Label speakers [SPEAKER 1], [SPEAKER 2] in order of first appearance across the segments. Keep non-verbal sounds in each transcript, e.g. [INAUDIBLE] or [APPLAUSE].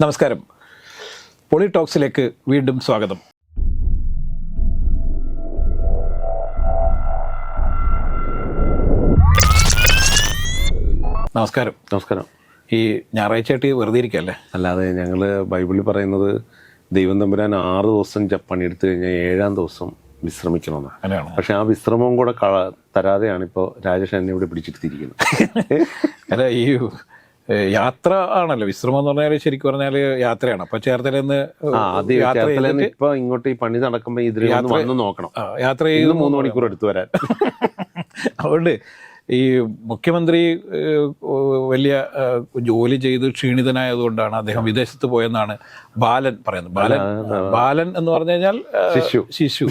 [SPEAKER 1] നമസ്കാരം. പൊളിടോക്സിലേക്ക് വീണ്ടും സ്വാഗതം. നമസ്കാരം.
[SPEAKER 2] നമസ്കാരം.
[SPEAKER 1] ഈ ഞായറാഴ്ചയായിട്ട് വെറുതെ ഇരിക്കല്ലേ
[SPEAKER 2] അല്ലാതെ ഞങ്ങൾ ബൈബിളിൽ പറയുന്നത് ദൈവം തമ്പുരാൻ ആറ് ദിവസം പണിയെടുത്ത് കഴിഞ്ഞാൽ ഏഴാം ദിവസം വിശ്രമിക്കണമെന്ന്. പക്ഷെ ആ വിശ്രമവും കൂടെ തരാതെയാണ് ഇപ്പോൾ രാജേഷ് എന്നെ ഇവിടെ പിടിച്ചിരുത്തിയിരിക്കുന്നത്. [LAUGHS]
[SPEAKER 1] അല്ല ഈ യാത്ര ആണല്ലോ. വിശ്രമം എന്ന് പറഞ്ഞാൽ ശരിക്കും പറഞ്ഞാൽ യാത്രയാണ്. അപ്പൊ ചേർത്തലെന്ന് യാത്ര
[SPEAKER 2] ഇപ്പൊ ഇങ്ങോട്ട് ഈ പണി നടക്കുമ്പോൾ ഇതിൽ വന്ന് നോക്കണം.
[SPEAKER 1] യാത്ര ചെയ്ത്
[SPEAKER 2] മൂന്ന് മണിക്കൂർ എടുത്തു വരാൻ. [LAUGHS]
[SPEAKER 1] അതുകൊണ്ട് ഈ മുഖ്യമന്ത്രി വലിയ ജോലി ചെയ്ത് ക്ഷീണിതനായതുകൊണ്ടാണ് അദ്ദേഹം വിദേശത്ത് പോയെന്നാണ് ബാലൻ പറയുന്നത് ബാലൻ ബാലൻ എന്ന് പറഞ്ഞു കഴിഞ്ഞാൽ
[SPEAKER 2] ശിശു.
[SPEAKER 1] ശിശു.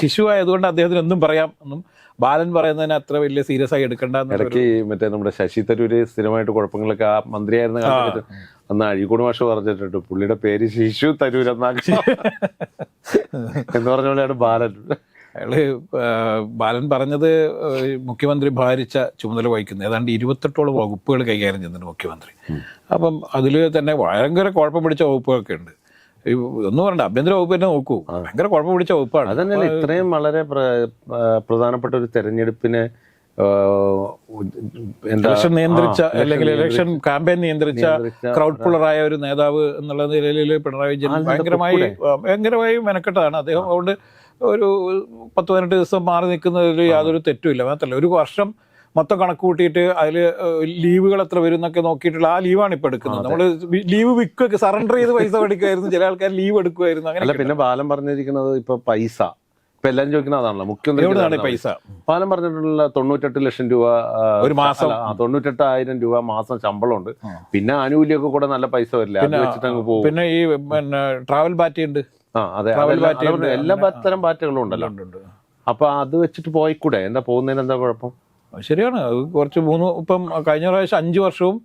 [SPEAKER 1] ശിശു ആയതുകൊണ്ട് അദ്ദേഹത്തിന് എന്തും പറയാം എന്നും ബാലൻ പറയുന്നതിന് അത്ര വലിയ സീരിയസ് ആയി എടുക്കേണ്ട
[SPEAKER 2] ഇടയ്ക്ക് മറ്റേ നമ്മുടെ ശശി തരൂര് സ്ഥിരമായിട്ട് കുഴപ്പങ്ങളൊക്കെ ആ മന്ത്രിയായിരുന്ന കാലത്ത് അന്ന് അഴീക്കോട് മാഷ് പറഞ്ഞിട്ടുണ്ട് പുള്ളിയുടെ പേര് ശിശു തരൂർ എന്നാക്കി [LAUGHS] എന്ന് പറഞ്ഞ പോലെയാണ് ബാലൻ
[SPEAKER 1] അയാൾ ബാലൻ പറഞ്ഞത് മുഖ്യമന്ത്രി ഭാരിച്ച ചുമതല വഹിക്കുന്നത് ഏതാണ്ട് ഇരുപത്തെട്ടോളം വകുപ്പുകൾ കൈകാര്യം ചെയ്യുന്നുണ്ട് മുഖ്യമന്ത്രി. അപ്പം അതിൽ തന്നെ ഭയങ്കര കുഴപ്പം പിടിച്ച വകുപ്പുകളൊക്കെ ഉണ്ട്. ഒന്നും പറയണ്ട ആഭ്യന്തര വകുപ്പ് തന്നെ നോക്കൂ. ഭയങ്കര കുഴപ്പം പിടിച്ച വകുപ്പാണ്.
[SPEAKER 2] അതന്നെ ഇത്രയും വളരെ പ്ര- പ്രധാനപ്പെട്ട ഒരു തെരഞ്ഞെടുപ്പിനെ
[SPEAKER 1] ഇലക്ഷൻ നിയന്ത്രിച്ച അല്ലെങ്കിൽ ഇലക്ഷൻ ക്യാമ്പയിൻ നിയന്ത്രിച്ച
[SPEAKER 2] നിയന്ത്രിച്ച
[SPEAKER 1] ക്രൗഡ് പുള്ളറായ ഒരു നേതാവ് എന്നുള്ള നിലയിൽ പിണറായി വിജയൻ ഭയങ്കരമായി ഭയങ്കരമായി മെനക്കെട്ടതാണ്. അദ്ദേഹം അതുകൊണ്ട് ഒരു പത്ത് പതിനെട്ട് ദിവസം മാറി നിൽക്കുന്നതിൽ യാതൊരു തെറ്റുമില്ല മാത്രമല്ല ഒരു വർഷം മൊത്തം കണക്ക് കൂട്ടിയിട്ട് അതിൽ ലീവുകൾ എത്ര വരും എന്നൊക്കെ നോക്കിയിട്ടുള്ള ആ ലീവാണ് ഇപ്പൊ എടുക്കുന്നത്. നമ്മൾ ലീവ് വിൽക്കുക സറണ്ടർ ചെയ്ത് പൈസ മേടിക്കുമായിരുന്നു ചില ആൾക്കാർ ലീവ് എടുക്കുമായിരുന്നു അങ്ങനെ
[SPEAKER 2] പിന്നെ ബാലം പറഞ്ഞിരിക്കുന്നത് ഇപ്പൊ പൈസ. ഇപ്പൊ എല്ലാരും ചോദിക്കുന്നത് അതാണല്ലോ മുഖ്യമന്ത്രി
[SPEAKER 1] പൈസ?
[SPEAKER 2] പാലം പറഞ്ഞിട്ടുള്ള തൊണ്ണൂറ്റെട്ട് ലക്ഷം രൂപ
[SPEAKER 1] ഒരു മാസം.
[SPEAKER 2] തൊണ്ണൂറ്റെട്ടായിരം രൂപ മാസം ശമ്പളമുണ്ട്. പിന്നെ ആനുകൂല്യമൊക്കെ കൂടെ നല്ല പൈസ വരില്ല?
[SPEAKER 1] പിന്നെ ഈ പിന്നെ ട്രാവൽ ബാറ്റി ഉണ്ട്
[SPEAKER 2] അതെ. എല്ലാ തരം ബാറ്റുകളും ഉണ്ടല്ലോ.
[SPEAKER 1] ഉണ്ട്, ഉണ്ട്.
[SPEAKER 2] അപ്പൊ അത് വെച്ചിട്ട് പോയിക്കൂടെ? എന്താ പോകുന്നതിന് എന്താ കുഴപ്പം?
[SPEAKER 1] ശരിയാണ്. കുറച്ച് മൂന്ന് ഇപ്പം കഴിഞ്ഞ പ്രാവശ്യം അഞ്ച് വർഷവും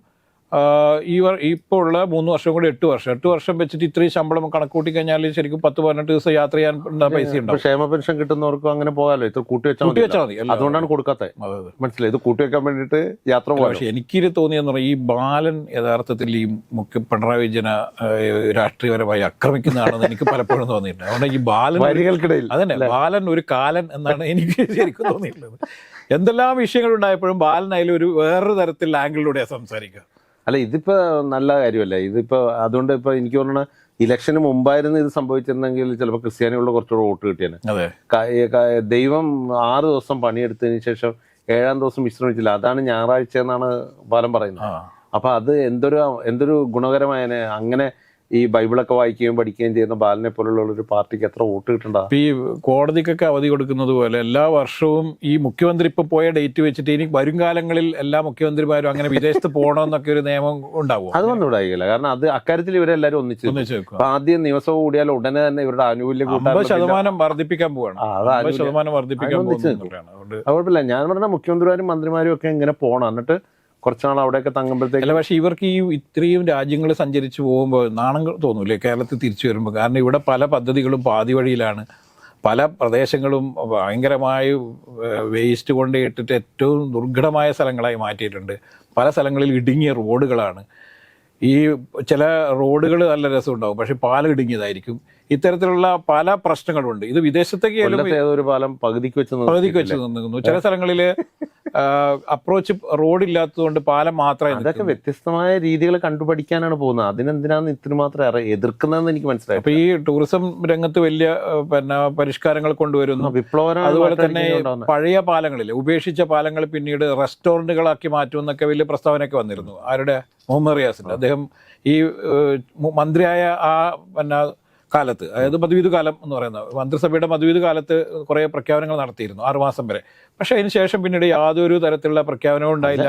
[SPEAKER 1] ഈ ഇപ്പോൾ ഉള്ള മൂന്ന് വർഷം കൂടി എട്ട് വർഷം. എട്ട് വർഷം വെച്ചിട്ട് ഇത്രയും ശമ്പളം കണക്ക് കൂട്ടി കഴിഞ്ഞാൽ ശരിക്കും പത്ത് പതിനെട്ട് ദിവസം യാത്ര ചെയ്യാൻ പൈസ ഉണ്ടാവും.
[SPEAKER 2] ക്ഷേമ പെൻഷൻ കിട്ടുന്നവർക്കും അങ്ങനെ പോകാലോ? ഇത്ര കൂട്ടി വെച്ചാൽ
[SPEAKER 1] കൂട്ടി
[SPEAKER 2] മതി
[SPEAKER 1] വെച്ചാൽ മതി
[SPEAKER 2] അതുകൊണ്ടാണ് കൊടുക്കാത്തത്
[SPEAKER 1] അതെ.
[SPEAKER 2] മനസ്സിലായി? ഇത് കൂട്ടി വെക്കാൻ വേണ്ടിട്ട് യാത്ര പോകാം
[SPEAKER 1] പക്ഷേ എനിക്ക് തോന്നിയെന്ന് പറഞ്ഞാൽ ഈ ബാലൻ യഥാർത്ഥത്തിൽ ഈ മുഖ്യ പിണറായി വിജയന രാഷ്ട്രീയപരമായി ആക്രമിക്കുന്നതാണെന്ന് എനിക്ക് പലപ്പോഴും തോന്നിയിട്ടുണ്ട്. അതുകൊണ്ട് ഈ ബാലൻ
[SPEAKER 2] വരികൾക്കിടയിൽ
[SPEAKER 1] അതന്നെ ബാലൻ ഒരു കാലൻ എന്നാണ് എനിക്ക് ശരിക്കും തോന്നിയിട്ടുള്ളത്. എന്തെല്ലാം വിഷയങ്ങൾ ഉണ്ടായപ്പോഴും ബാലൻ ഒരു വേറൊരു തരത്തിൽ ആംഗിളിലൂടെ സംസാരിക്കുക.
[SPEAKER 2] അല്ല ഇതിപ്പോ നല്ല കാര്യമല്ല? ഇതിപ്പോ അതുകൊണ്ട് ഇപ്പൊ എനിക്ക് തോന്നുന്നത് ഇലക്ഷന് മുമ്പായിരുന്നു ഇത് സംഭവിച്ചിരുന്നെങ്കിൽ ചിലപ്പോൾ ക്രിസ്ത്യാനികളുടെ കുറച്ചുകൂടെ വോട്ട് കിട്ടിയാണ് ദൈവം ആറ് ദിവസം പണിയെടുത്തതിന് ശേഷം ഏഴാം ദിവസം വിശ്രമിച്ചില്ല. അതാണ് ഞായറാഴ്ച എന്നാണ് ബാലൻ പറയുന്നത്. അപ്പൊ അത് എന്തൊരു എന്തൊരു ഗുണകരമായ അങ്ങനെ ഈ ബൈബിളൊക്കെ വായിക്കുകയും പഠിക്കുകയും ചെയ്യുന്ന ബാലനെ പോലുള്ള ഒരു പാർട്ടിക്ക് എത്ര വോട്ട് കിട്ടണ്ട?
[SPEAKER 1] ഈ കോടതിക്കൊക്കെ അവധി കൊടുക്കുന്നത് പോലെ എല്ലാ വർഷവും ഈ മുഖ്യമന്ത്രി ഇപ്പൊ പോയ ഡേറ്റ് വെച്ചിട്ട് ഇനി വരും കാലങ്ങളിൽ എല്ലാ മുഖ്യമന്ത്രിമാരും അങ്ങനെ വിദേശത്ത് പോകണമെന്നൊക്കെ ഒരു നിയമം ഉണ്ടാവും.
[SPEAKER 2] അത് വന്നുകൂടായില്ല കാരണം അത് അക്കാര്യത്തിൽ ഇവരെല്ലാവരും ഒന്നിച്ചു ആദ്യം നിയമസഭ കൂടിയാൽ ഉടനെ തന്നെ ഇവരുടെ ആനുകൂല്യം
[SPEAKER 1] അമ്പത് ശതമാനം വർദ്ധിപ്പിക്കാൻ പോവാണ്. അമ്പത് ശതമാനം വർദ്ധിപ്പിക്കാൻ
[SPEAKER 2] അതിനൊന്നിച്ച്
[SPEAKER 1] പോകുന്നതാണ് അതുകൊണ്ട്
[SPEAKER 2] അത് കുഴപ്പമില്ല. ഞാൻ പറഞ്ഞ മുഖ്യമന്ത്രിമാരും മന്ത്രിമാരും ഒക്കെ ഇങ്ങനെ പോണം. എന്നിട്ട് കുറച്ചുനാൾ അവിടെയൊക്കെ തങ്ങുമ്പോഴത്തേക്ക്
[SPEAKER 1] അല്ല പക്ഷേ ഇവർക്ക് ഈ ഇത്രയും രാജ്യങ്ങൾ സഞ്ചരിച്ച് പോകുമ്പോൾ നാണം തോന്നൂലേ കേരളത്തിൽ തിരിച്ചു വരുമ്പോൾ കാരണം ഇവിടെ പല പദ്ധതികളും പാതി വഴിയിലാണ്. പല പ്രദേശങ്ങളും ഭയങ്കരമായി വേസ്റ്റ് കൊണ്ട് ഇട്ടിട്ട് ഏറ്റവും ദുർഘടമായ സ്ഥലങ്ങളായി മാറ്റിയിട്ടുണ്ട്. പല സ്ഥലങ്ങളിൽ ഇടുങ്ങിയ റോഡുകളാണ്. ഈ ചില റോഡുകൾ നല്ല രസമുണ്ടാവും പക്ഷേ പാലം ഇടുങ്ങിയതായിരിക്കും. ഇത്തരത്തിലുള്ള പല പ്രശ്നങ്ങളുണ്ട്. ഇത് വിദേശത്തേക്ക്
[SPEAKER 2] ഏതൊരു പാലം പകുതിക്ക് വെച്ച്.
[SPEAKER 1] പകുതിക്ക് വെച്ച് നിന്നിരുന്നു. ചില സ്ഥലങ്ങളിൽ അപ്രോച്ച് റോഡ് ഇല്ലാത്തതുകൊണ്ട് പാലം മാത്രമേ
[SPEAKER 2] അതൊക്കെ വ്യത്യസ്തമായ രീതികൾ കണ്ടുപഠിക്കാനാണ് പോകുന്നത്. അതിനെന്തിനാന്ന് ഇത്രമാത്രം എതിർക്കുന്നതെന്ന് എനിക്ക് മനസ്സിലായി
[SPEAKER 1] അപ്പൊ ഈ ടൂറിസം രംഗത്ത് വലിയ പിന്നെ പരിഷ്കാരങ്ങൾ കൊണ്ടുവരുന്നു.
[SPEAKER 2] വിപ്ലവം
[SPEAKER 1] അതുപോലെ തന്നെ പഴയ പാലങ്ങളിൽ ഉപേക്ഷിച്ച പാലങ്ങൾ പിന്നീട് റെസ്റ്റോറന്റുകളാക്കി മാറ്റുമെന്നൊക്കെ വലിയ പ്രസ്താവനയൊക്കെ വന്നിരുന്നു. ആരുടെ? മുഹമ്മദ് റിയാസിന്റെ. അദ്ദേഹം ഈ മന്ത്രിയായ ആ പിന്നെ കാലത്ത് അതായത് മധുവിധു കാലം എന്ന് പറയുന്നത് മന്ത്രിസഭയുടെ മധുവിധു കാലത്ത് കുറേ പ്രഖ്യാപനങ്ങൾ നടത്തിയിരുന്നു ആറുമാസം വരെ. പക്ഷെ അതിന് ശേഷം പിന്നീട് യാതൊരു തരത്തിലുള്ള പ്രഖ്യാപനവും ഉണ്ടായില്ല.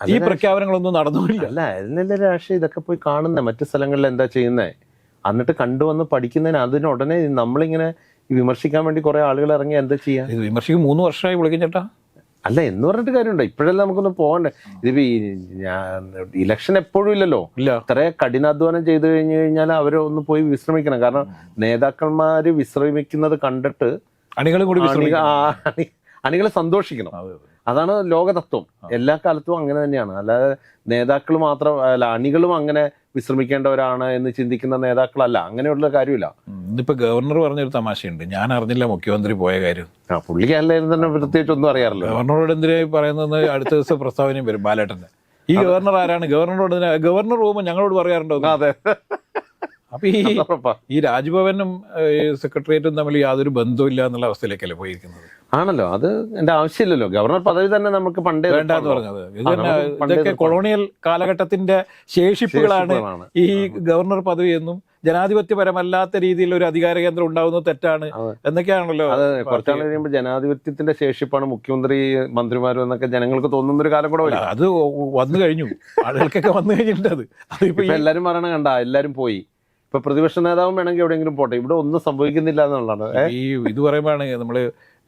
[SPEAKER 1] ഈ പ്രഖ്യാപനങ്ങളൊന്നും നടന്നില്ല.
[SPEAKER 2] അല്ല അതിനല്ലേ രാഷ്ട്രീയം? ഇതൊക്കെ പോയി കാണുന്ന മറ്റു സ്ഥലങ്ങളിൽ എന്താ ചെയ്യുന്നേ? എന്നിട്ട് കണ്ടുവന്ന് പഠിക്കുന്നതിന് അതിന് ഉടനെ നമ്മളിങ്ങനെ വിമർശിക്കാൻ വേണ്ടി കുറെ ആളുകൾ ഇറങ്ങി എന്താ ചെയ്യാ?
[SPEAKER 1] ഇത് വിമർശിക്കും മൂന്ന് വർഷമായി വിളിക്കും ചേട്ടാ.
[SPEAKER 2] അല്ല എന്ന് പറഞ്ഞിട്ട് കാര്യമുണ്ടോ? ഇപ്പോഴല്ലേ നമുക്കൊന്ന് പോകണ്ടേ? ഇതിപ്പോ ഈ ഞാൻ ഇലക്ഷൻ എപ്പോഴും ഇല്ലല്ലോ.
[SPEAKER 1] ഇല്ല.
[SPEAKER 2] ഇത്ര കഠിനാധ്വാനം ചെയ്തു കഴിഞ്ഞു കഴിഞ്ഞാൽ അവരെ ഒന്ന് പോയി വിശ്രമിക്കണം. കാരണം നേതാക്കന്മാര് വിശ്രമിക്കുന്നത് കണ്ടിട്ട്
[SPEAKER 1] അണികളും കൂടി.
[SPEAKER 2] അണികൾ സന്തോഷിക്കണം. അതാണ് ലോകതത്വം. എല്ലാ കാലത്തും അങ്ങനെ തന്നെയാണ്. അല്ലാതെ നേതാക്കൾ മാത്രം അല്ല അണികളും അങ്ങനെ വിശ്രമിക്കേണ്ടവരാണ് എന്ന് ചിന്തിക്കുന്ന നേതാക്കളല്ല. അങ്ങനെയുള്ള കാര്യമില്ല.
[SPEAKER 1] ഇന്നിപ്പോ ഗവർണർ പറഞ്ഞൊരു തമാശയുണ്ട്. ഞാൻ അറിഞ്ഞില്ല മുഖ്യമന്ത്രി പോയ കാര്യം.
[SPEAKER 2] ആ പുള്ളിക്ക് എല്ലാവരും തന്നെ പ്രത്യേകിച്ച് ഒന്നും അറിയാറില്ല
[SPEAKER 1] ഗവർണറോട് എന്തിനായി പറയുന്നത്? അടുത്ത ദിവസം പ്രസ്താവനയും വരും ബാലേട്ടന്റെ ഈ ഗവർണർ ആരാണ്? ഗവർണറോട് ഗവർണർ പോകുമ്പോൾ ഞങ്ങളോട് പറയാറുണ്ടോ?
[SPEAKER 2] അതെ.
[SPEAKER 1] അപ്പൊ ഈ. ഈ രാജ്ഭവനും സെക്രട്ടേറിയറ്റും തമ്മിൽ യാതൊരു ബന്ധവും ഇല്ല എന്നുള്ള അവസ്ഥയിലേക്കല്ലേ പോയിരിക്കുന്നത്?
[SPEAKER 2] ആണല്ലോ. അത് എന്റെ ആവശ്യമില്ലല്ലോ. ഗവർണർ പദവി തന്നെ നമുക്ക് പണ്ടേ
[SPEAKER 1] വേണ്ടെന്ന് പറഞ്ഞത്. ഇതൊക്കെ കൊളോണിയൽ കാലഘട്ടത്തിന്റെ ശേഷിപ്പുകളാണ്. ഈ ഗവർണർ പദവി എന്നും ജനാധിപത്യപരമല്ലാത്ത രീതിയിൽ ഒരു അധികാര കേന്ദ്രം ഉണ്ടാവുന്നത് തെറ്റാണ് എന്നൊക്കെയാണല്ലോ
[SPEAKER 2] അത് കുറച്ചാൾ കഴിയുമ്പോൾ ജനാധിപത്യത്തിന്റെ ശേഷിപ്പാണ് മുഖ്യമന്ത്രി മന്ത്രിമാരും എന്നൊക്കെ ജനങ്ങൾക്ക് തോന്നുന്ന ഒരു കാലം കൂടെ വരും.
[SPEAKER 1] അത് വന്നു കഴിഞ്ഞു. ആളുകൾക്കൊക്കെ വന്നു കഴിഞ്ഞിട്ടുണ്ട് അത്. അതിപ്പോ
[SPEAKER 2] ഇപ്പൊ എല്ലാരും പറയണ കണ്ട എല്ലാരും പോയി. ഇപ്പൊ പ്രതിപക്ഷ നേതാവും വേണമെങ്കിൽ എവിടെയെങ്കിലും പോട്ടെ. ഇവിടെ ഒന്നും സംഭവിക്കുന്നില്ല എന്നുള്ളതാണ്.
[SPEAKER 1] ഈ ഇത് പറയുമ്പോഴാണ് നമ്മൾ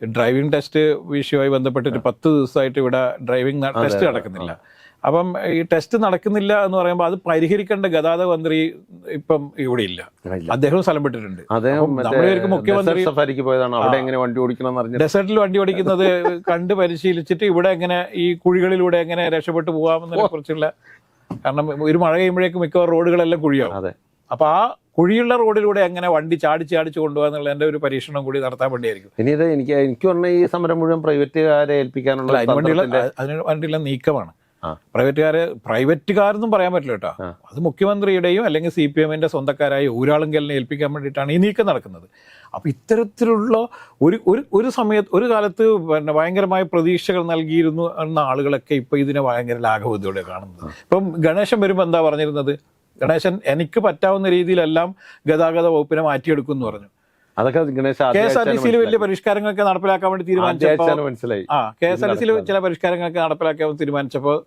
[SPEAKER 1] ഡ്രൈവിംഗ് ടെസ്റ്റ് വിഷയവുമായി ബന്ധപ്പെട്ടിട്ട് പത്ത് ദിവസമായിട്ട് ഇവിടെ ഡ്രൈവിംഗ് ടെസ്റ്റ് നടക്കുന്നില്ല. അപ്പം ഈ ടെസ്റ്റ് നടക്കുന്നില്ല എന്ന് പറയുമ്പോൾ അത് പരിഹരിക്കേണ്ട ഗതാഗത മന്ത്രി ഇപ്പം ഇവിടെ ഇല്ല. അദ്ദേഹം സ്ഥലം വിട്ടിട്ടുണ്ട്. മുഖ്യമന്ത്രി
[SPEAKER 2] സഫാരിക്ക് പോയതാണ്. അവിടെ എങ്ങനെ വണ്ടി ഓടിക്കണം
[SPEAKER 1] ഡെസേർട്ടിൽ വണ്ടി ഓടിക്കുന്നത് കണ്ട് പരിശീലിച്ചിട്ട് ഇവിടെ എങ്ങനെ ഈ കുഴികളിലൂടെ എങ്ങനെ രക്ഷപ്പെട്ടു പോകാമെന്നതിനെ കുറിച്ചുള്ള കാരണം ഒരു മഴ കഴിയുമ്പോഴേക്കും മിക്കവാറും റോഡുകളെല്ലാം കുഴിയാവും.
[SPEAKER 2] അതെ
[SPEAKER 1] അപ്പൊ ആ കുഴിയുള്ള റോഡിലൂടെ എങ്ങനെ വണ്ടി ചാടി ചാടിച്ച് കൊണ്ടുപോകാന്നുള്ള എന്റെ ഒരു പരീക്ഷണം കൂടി നടത്താൻ വേണ്ടിയായിരിക്കും.
[SPEAKER 2] ഇനി ഇത് എനിക്ക് എനിക്ക് പറഞ്ഞ ഈ സമരം മുഴുവൻ പ്രൈവറ്റുകാരെ ഏൽപ്പിക്കാനുള്ള
[SPEAKER 1] വണ്ടിയുള്ള അതിന് വണ്ടിയുള്ള നീക്കമാണ്.
[SPEAKER 2] പ്രൈവറ്റുകാര്
[SPEAKER 1] പ്രൈവറ്റുകാരെ പ്രൈവറ്റുകാരെന്നും പറയാൻ പറ്റില്ല കേട്ടോ. അത് മുഖ്യമന്ത്രിയുടെയും അല്ലെങ്കിൽ സി പി എമ്മിന്റെ സ്വന്തക്കാരായ ഊരാളുങ്കലിനെ ഏൽപ്പിക്കാൻ വേണ്ടിയിട്ടാണ് ഈ നീക്കം നടക്കുന്നത്. അപ്പൊ ഇത്തരത്തിലുള്ള ഒരു ഒരു ഒരു സമയത്ത് ഒരു കാലത്ത് പിന്നെ ഭയങ്കരമായ പ്രതീക്ഷകൾ നൽകിയിരുന്നു എന്ന ആളുകളൊക്കെ ഇപ്പൊ ഇതിനെ ഭയങ്കര ലാഘവതയോടെ കാണുന്നത്. ഇപ്പം ഗണേശൻ വരുമ്പോൾ എന്താ പറഞ്ഞിരുന്നത്? ഗണേശൻ എനിക്ക് പറ്റാവുന്ന രീതിയിലെല്ലാം ഗതാഗത വകുപ്പിനെ മാറ്റിയെടുക്കും എന്ന് പറഞ്ഞു.
[SPEAKER 2] അതൊക്കെ Ganesha
[SPEAKER 1] K S R T സിയിൽ വലിയ പരിഷ്കാരങ്ങളൊക്കെ നടപ്പിലാക്കാൻ വേണ്ടി തീരുമാനിച്ചപ്പോൾ
[SPEAKER 2] മനസ്സിലായി.
[SPEAKER 1] ആ കെ എസ് ആർ ടി സിയിൽ ചില പരിഷ്കാരങ്ങളൊക്കെ നടപ്പിലാക്കാൻ തീരുമാനിച്ചപ്പോൾ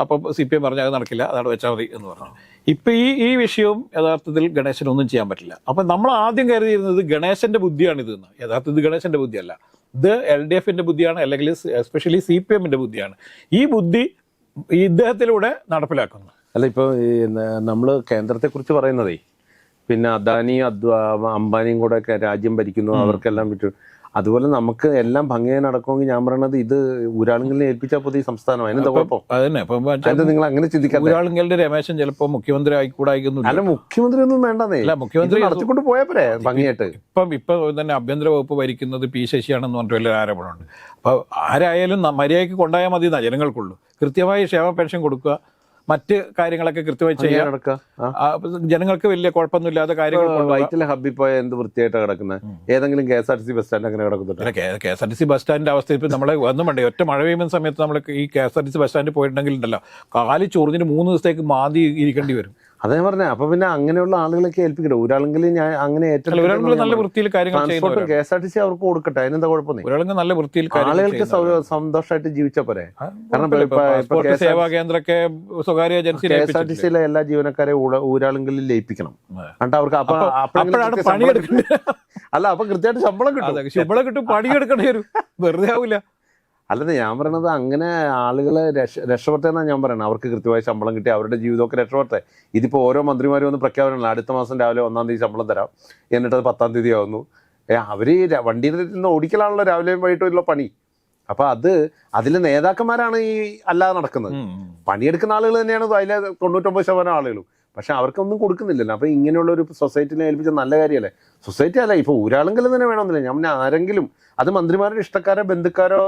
[SPEAKER 1] അപ്പോൾ സി പി എം പറഞ്ഞു അത് നടക്കില്ല അതവിടെ വെച്ചാൽ മതി എന്ന് പറഞ്ഞു. ഇപ്പൊ ഈ ഈ വിഷയവും യഥാർത്ഥത്തിൽ ഗണേശൻ ഒന്നും ചെയ്യാൻ പറ്റില്ല. അപ്പൊ നമ്മൾ ആദ്യം കരുതിയിരുന്നത് ഗണേശന്റെ ബുദ്ധിയാണ് ഇതെന്ന് യഥാർത്ഥത്തിൽ ഇത് ഗണേശന്റെ ബുദ്ധിയല്ല. ഇത് എൽ ഡി എഫിന്റെ ബുദ്ധിയാണ് അല്ലെങ്കിൽ എസ്പെഷ്യലി സി പി എമ്മിന്റെ ബുദ്ധിയാണ്. ഈ ബുദ്ധി ഇദ്ദേഹത്തിലൂടെ നടപ്പിലാക്കുന്നു.
[SPEAKER 2] അല്ല ഇപ്പൊ ഈ കേന്ദ്രത്തെക്കുറിച്ച് നമ്മൾ കേന്ദ്രത്തെ കുറിച്ച് പറയുന്നതേ പിന്നെ അദാനിയും അദ്വ അംബാനിയും കൂടെ ഒക്കെ രാജ്യം ഭരിക്കുന്നു അവർക്കെല്ലാം വിട്ടു അതുപോലെ നമുക്ക് എല്ലാം ഭംഗിയായി നടക്കുമെങ്കിൽ ഞാൻ പറയണത് ഇത് ഊരാളുങ്കലിനെ ഏൽപ്പിച്ചാൽ പോയി സംസ്ഥാനം. അതിനെന്താ കുഴപ്പം?
[SPEAKER 1] അതന്നെ
[SPEAKER 2] അതിന് നിങ്ങൾ അങ്ങനെ ചിന്തിക്കാതെ
[SPEAKER 1] ഊരാളുങ്കലിന്റെ രമേശൻ ചിലപ്പോൾ മുഖ്യമന്ത്രി ആയിക്കൂടായിരിക്കുന്നു
[SPEAKER 2] അല്ല മുഖ്യമന്ത്രി ഒന്നും വേണ്ടെന്നേ.
[SPEAKER 1] അല്ല മുഖ്യമന്ത്രി
[SPEAKER 2] നടത്തിക്കൊണ്ട് പോയാൽ പോരെ ഭംഗിയായിട്ട്.
[SPEAKER 1] ഇപ്പം ഇപ്പം തന്നെ ആഭ്യന്തര വകുപ്പ് ഭരിക്കുന്നത് പി ശശിയാണെന്ന് പറഞ്ഞിട്ട് വലിയൊരു ആരോപണമുണ്ട്. അപ്പോൾ ആരായാലും മര്യാദയ്ക്ക് കൊണ്ടായാൽ മതി എന്നാ ജനങ്ങൾക്കുള്ളൂ. കൃത്യമായി ക്ഷേമ പെൻഷൻ കൊടുക്കുക മറ്റ് കാര്യങ്ങളൊക്കെ കൃത്യമായി ചെയ്യാൻ ജനങ്ങൾക്ക് വലിയ കുഴപ്പമൊന്നുമില്ലാത്ത കാര്യങ്ങൾ.
[SPEAKER 2] വൈറ്റിലെ ഹബ്ബിൽ പോയ എന്ത് വൃത്തിയായിട്ട് കിടക്കുന്നത് ഏതെങ്കിലും K S R T C bus stand അങ്ങനെ കിടക്കുന്നുണ്ട്
[SPEAKER 1] K S R T C bus സ്റ്റാൻഡിന്റെ അവസ്ഥ ഇപ്പം നമ്മളെ ഒന്നും വേണ്ടേ. ഒറ്റ മഴ പെയ്യുന്ന സമയത്ത് നമ്മൾ ഈ K S R T C bus സ്റ്റാൻഡിൽ പോയിട്ടുണ്ടെങ്കിൽ ഉണ്ടല്ലോ കാലി ചൊറിഞ്ഞിട്ട് മൂന്ന് ദിവസത്തേക്ക് മാന്തി ഇരിക്കേണ്ടി വരും.
[SPEAKER 2] അതേ പറഞ്ഞ. അപ്പൊ പിന്നെ അങ്ങനെയുള്ള ആളുകളൊക്കെ ഏൽപ്പിക്കട്ടെ. ഒരാളെങ്കിലും ഞാൻ അങ്ങനെ
[SPEAKER 1] നല്ല വൃത്തിയിൽ
[SPEAKER 2] ട്രാൻസ്പോർട്ടും K S R T C അവർക്ക് കൊടുക്കട്ടെ. അതിനെന്താ കുഴപ്പമൊന്നും?
[SPEAKER 1] നല്ല വൃത്തിയിൽ
[SPEAKER 2] ആളുകൾക്ക് സന്തോഷമായിട്ട് ജീവിച്ച പോരെ. കാരണം
[SPEAKER 1] സേവാ കേന്ദ്രമൊക്കെ സ്വകാര്യ agency
[SPEAKER 2] K S R T? സിയിലെ എല്ലാ ജീവനക്കാരെയും ഒരാളെങ്കിലും ലയിപ്പിക്കണം.
[SPEAKER 1] കണ്ട
[SPEAKER 2] എന്നിട്ട് അവർക്ക്
[SPEAKER 1] അപ്പോഴാണ് പണിയെടുക്കേണ്ടത്.
[SPEAKER 2] അല്ല അപ്പൊ കൃത്യമായിട്ട് ശമ്പളം കിട്ടും.
[SPEAKER 1] ശമ്പളം കിട്ടും പണിയെടുക്കേണ്ടി വരും വെറുതെ ആവില്ല
[SPEAKER 2] അല്ലെന്ന് ഞാൻ പറയണത് അങ്ങനെ ആളുകളെ രക്ഷ രക്ഷപ്പെട്ടെന്നാണ് ഞാൻ പറയുന്നത് അവർക്ക് കൃത്യമായി ശമ്പളം കിട്ടി അവരുടെ ജീവിതമൊക്കെ രക്ഷപ്പെട്ടെ ഇതിപ്പോൾ ഓരോ മന്ത്രിമാരും ഒന്ന് പ്രഖ്യാപനമല്ല അടുത്ത മാസം രാവിലെ ഒന്നാം തീയതി ശമ്പളം തരാം. എന്നിട്ടത് പത്താം തീയതി ആവുന്നു. അവർ വണ്ടിയിൽ നിന്ന് ഓടിക്കലാണല്ലോ രാവിലെയും വൈകിട്ടുള്ള പണി. അപ്പൊ അത് അതിലെ നേതാക്കന്മാരാണ് ഈ അല്ലാതെ നടക്കുന്നത്. പണിയെടുക്കുന്ന ആളുകൾ തന്നെയാണ് അതിലെ തൊണ്ണൂറ്റൊമ്പത് ശതമാനം ആളുകളും. പക്ഷെ അവർക്കൊന്നും കൊടുക്കുന്നില്ലല്ലോ. അപ്പോൾ ഇങ്ങനെയുള്ള ഒരു സൊസൈറ്റിനെ ഏൽപ്പിച്ച നല്ല കാര്യമല്ലേ? സൊസൈറ്റി അല്ല ഇപ്പൊ ഒരാളെങ്കിലും തന്നെ വേണമെന്നില്ല. ഞാൻ ആരെങ്കിലും അത് മന്ത്രിമാരുടെ ഇഷ്ടക്കാരോ ബന്ധുക്കാരോ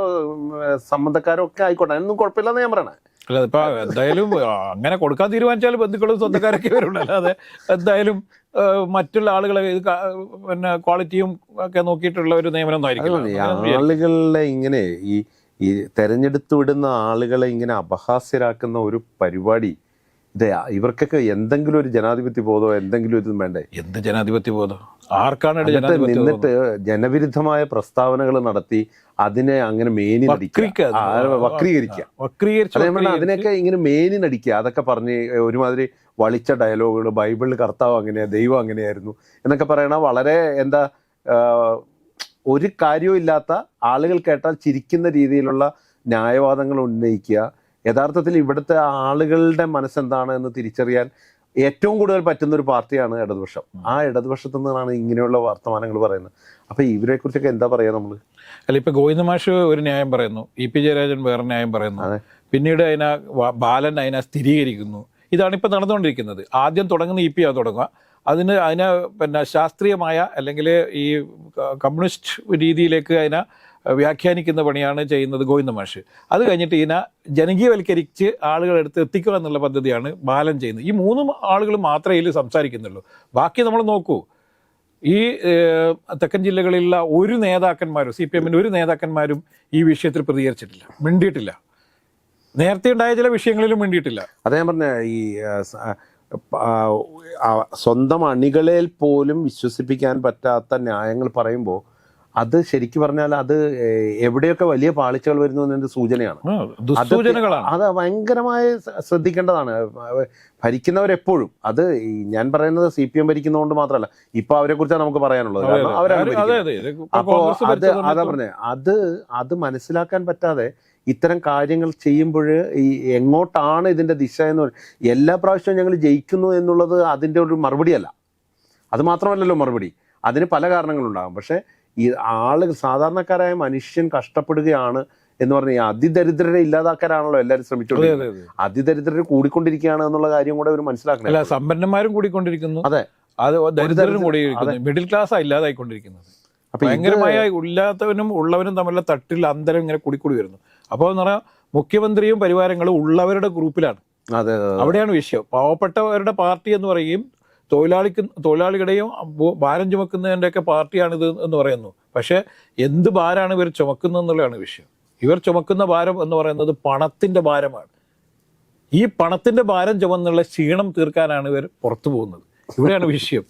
[SPEAKER 2] സംബന്ധക്കാരോ ഒക്കെ ആയിക്കോട്ടെ. അതിനൊന്നും കുഴപ്പമില്ലെന്ന് ഞാൻ പറയണേ.
[SPEAKER 1] അല്ല ഇപ്പൊ എന്തായാലും അങ്ങനെ കൊടുക്കാൻ തീരുമാനിച്ചാൽ ബന്ധുക്കളും സ്വന്തക്കാരൊക്കെ വരുള്ളൂ. അല്ലാതെ എന്തായാലും മറ്റുള്ള ആളുകളെ ഇത് പിന്നെ ക്വാളിറ്റിയും ഒക്കെ നോക്കിയിട്ടുള്ള ഒരു നിയമനം
[SPEAKER 2] ആളുകളിലെ ആളുകളെ ഇങ്ങനെ ഈ ഈ തെരഞ്ഞെടുത്ത് വിടുന്ന ആളുകളെ ഇങ്ങനെ അപഹാസ്യരാക്കുന്ന ഒരു പരിപാടി ഇത് ഇവർക്കൊക്കെ എന്തെങ്കിലും ഒരു ജനാധിപത്യ ബോധമോ എന്തെങ്കിലും ഇതും വേണ്ടേ?
[SPEAKER 1] എന്ത് ജനാധിപത്യ ബോധം? ആർക്കാണ്?
[SPEAKER 2] നിന്നിട്ട് ജനവിരുദ്ധമായ പ്രസ്താവനകൾ നടത്തി അതിനെ അങ്ങനെ മേനി. വക്രീകരിക്കുക.
[SPEAKER 1] വക്രീകരിച്ച്
[SPEAKER 2] അതിനൊക്കെ ഇങ്ങനെ മേനി നടിക്കുക. അതൊക്കെ പറഞ്ഞ് ഒരുമാതിരി വളിച്ച ഡയലോഗുകൾ ബൈബിളിൽ കർത്താവ് അങ്ങനെയാ ദൈവം അങ്ങനെയായിരുന്നു എന്നൊക്കെ പറയണ വളരെ എന്താ ഒരു കാര്യവും ഇല്ലാത്ത ആളുകൾ കേട്ടാൽ ചിരിക്കുന്ന രീതിയിലുള്ള ന്യായവാദങ്ങൾ ഉന്നയിക്കുക. യഥാർത്ഥത്തിൽ ഇവിടുത്തെ ആളുകളുടെ മനസ്സെന്താണ് എന്ന് തിരിച്ചറിയാൻ ഏറ്റവും കൂടുതൽ പറ്റുന്ന ഒരു പാർട്ടിയാണ് ഇടതുപക്ഷം. ആ ഇടതുപക്ഷത്തു നിന്നാണ് ഇങ്ങനെയുള്ള വർത്തമാനങ്ങൾ പറയുന്നത്. അപ്പൊ ഇവരെ കുറിച്ചൊക്കെ എന്താ പറയാ നമ്മൾ?
[SPEAKER 1] അല്ല ഇപ്പൊ ഗോവിന്ദ മാഷ് ഒരു ന്യായം പറയുന്നു. ഇ പി ജയരാജൻ വേറെ ന്യായം പറയുന്നു. പിന്നീട് അതിനെ ബാലൻ അതിനെ സ്ഥിരീകരിക്കുന്നു. ഇതാണ് ഇപ്പൊ നടന്നുകൊണ്ടിരിക്കുന്നത്. ആദ്യം തുടങ്ങുന്ന ഇ പി ആ തുടങ്ങുക. അതിന് അതിനെ പിന്നെ ശാസ്ത്രീയമായ അല്ലെങ്കിൽ ഈ കമ്മ്യൂണിസ്റ്റ് രീതിയിലേക്ക് അതിനെ വ്യാഖ്യാനിക്കുന്ന പണിയാണ് ചെയ്യുന്നത് ഗോവിന്ദ മാഷ്. അത് കഴിഞ്ഞിട്ട് ഇതിനെ ജനകീയവൽക്കരിച്ച് ആളുകളെടുത്ത് എത്തിക്കുക എന്നുള്ള പദ്ധതിയാണ് ബാലൻ ചെയ്യുന്നത്. ഈ മൂന്നും ആളുകൾ മാത്രമേ ഇതിൽ സംസാരിക്കുന്നുള്ളൂ. ബാക്കി നമ്മൾ നോക്കൂ. ഈ തെക്കൻ ജില്ലകളിലുള്ള ഒരു നേതാക്കന്മാരും സി പി എമ്മിന്റെ ഒരു നേതാക്കന്മാരും ഈ വിഷയത്തിൽ പ്രതികരിച്ചിട്ടില്ല. മിണ്ടിയിട്ടില്ല. നേരത്തെ ഉണ്ടായ ചില വിഷയങ്ങളിലും മിണ്ടിയിട്ടില്ല.
[SPEAKER 2] അതേ പറഞ്ഞ ഈ സ്വന്തം അണികളിൽ പോലും വിശ്വസിപ്പിക്കാൻ പറ്റാത്ത ന്യായങ്ങൾ പറയുമ്പോൾ അത് ശരിക്കും പറഞ്ഞാൽ അത് എവിടെയൊക്കെ വലിയ പാളിച്ചകൾ വരുന്നു എന്നതിന്റെ സൂചനയാണ്. അത് ഭയങ്കരമായി ശ്രദ്ധിക്കേണ്ടതാണ്. ഭരിക്കുന്നവരെപ്പോഴും അത് ഞാൻ പറയുന്നത് സി പി എം ഭരിക്കുന്നതുകൊണ്ട് മാത്രമല്ല ഇപ്പൊ അവരെ കുറിച്ചാണ് നമുക്ക് പറയാനുള്ളത്. കാരണം അവരാണ് അപ്പോ അത് അതാ പറഞ്ഞത് അത് അത് മനസ്സിലാക്കാൻ പറ്റാതെ ഇത്തരം കാര്യങ്ങൾ ചെയ്യുമ്പോൾ ഈ എങ്ങോട്ടാണ് ഇതിന്റെ ദിശ എന്ന് എല്ലാ പ്രാവശ്യവും ഞങ്ങൾ ജയിക്കുന്നു എന്നുള്ളത് അതിന്റെ ഒരു മറുപടിയല്ല. അത് മാത്രമല്ലല്ലോ മറുപടി. അതിന് പല കാരണങ്ങളുണ്ടാകും. പക്ഷെ ഈ ആളുകൾ സാധാരണക്കാരായ മനുഷ്യൻ കഷ്ടപ്പെടുകയാണ് എന്ന് പറഞ്ഞ അതിദരിദ്രരെ ഇല്ലാതാക്കാനാണല്ലോ എല്ലാവരും ശ്രമിച്ചുകൊണ്ടിരിക്കുന്നത്.
[SPEAKER 1] അതെ, അതെ.
[SPEAKER 2] അതിദരിദ്രർ കൂടിക്കൊണ്ടിരിക്കുകയാണ് എന്നുള്ള കാര്യം കൂടെ അവർ മനസ്സിലാക്കണം.
[SPEAKER 1] അല്ല സമ്പന്നന്മാരും കൂടിക്കൊണ്ടിരിക്കുന്നു.
[SPEAKER 2] അതെ.
[SPEAKER 1] അത് ദരിദ്രരും
[SPEAKER 2] ദരിദ്ര-
[SPEAKER 1] കൂടിയിരിക്കുന്നു. മിഡിൽ ക്ലാസ് ഇല്ലാതായിക്കൊണ്ടിരിക്കുന്നത് ഭയങ്കരമായ ഇല്ലാത്തവനും ഉള്ളവനും തമ്മിലുള്ള തട്ടിൽ അന്തരം ഇങ്ങനെ കൂടിക്കൂടി വരുന്നു. അപ്പോൾ എന്ന് പറഞ്ഞാൽ മുഖ്യമന്ത്രിയും പരിവാരങ്ങളും ഉള്ളവരുടെ ഗ്രൂപ്പിലാണ്. അവിടെയാണ് വിഷയം. പാവപ്പെട്ടവരുടെ പാർട്ടി എന്ന് പറയും തൊഴിലാളിക്ക് തൊഴിലാളികളുടെയും ഭാരം ചുമക്കുന്നതിന്റെയൊക്കെ പാർട്ടിയാണിത് എന്ന് പറയുന്നു. പക്ഷേ എന്ത് ഭാരമാണ് ഇവർ ചുമക്കുന്നത് എന്നുള്ളതാണ് വിഷയം. ഇവർ ചുമക്കുന്ന ഭാരം എന്ന് പറയുന്നത് പണത്തിന്റെ ഭാരമാണ്. ഈ പണത്തിന്റെ ഭാരം ചുമന്നുള്ള ക്ഷീണം തീർക്കാനാണ് ഇവർ പുറത്തു പോകുന്നത്. ഇവിടെയാണ് വിഷയം.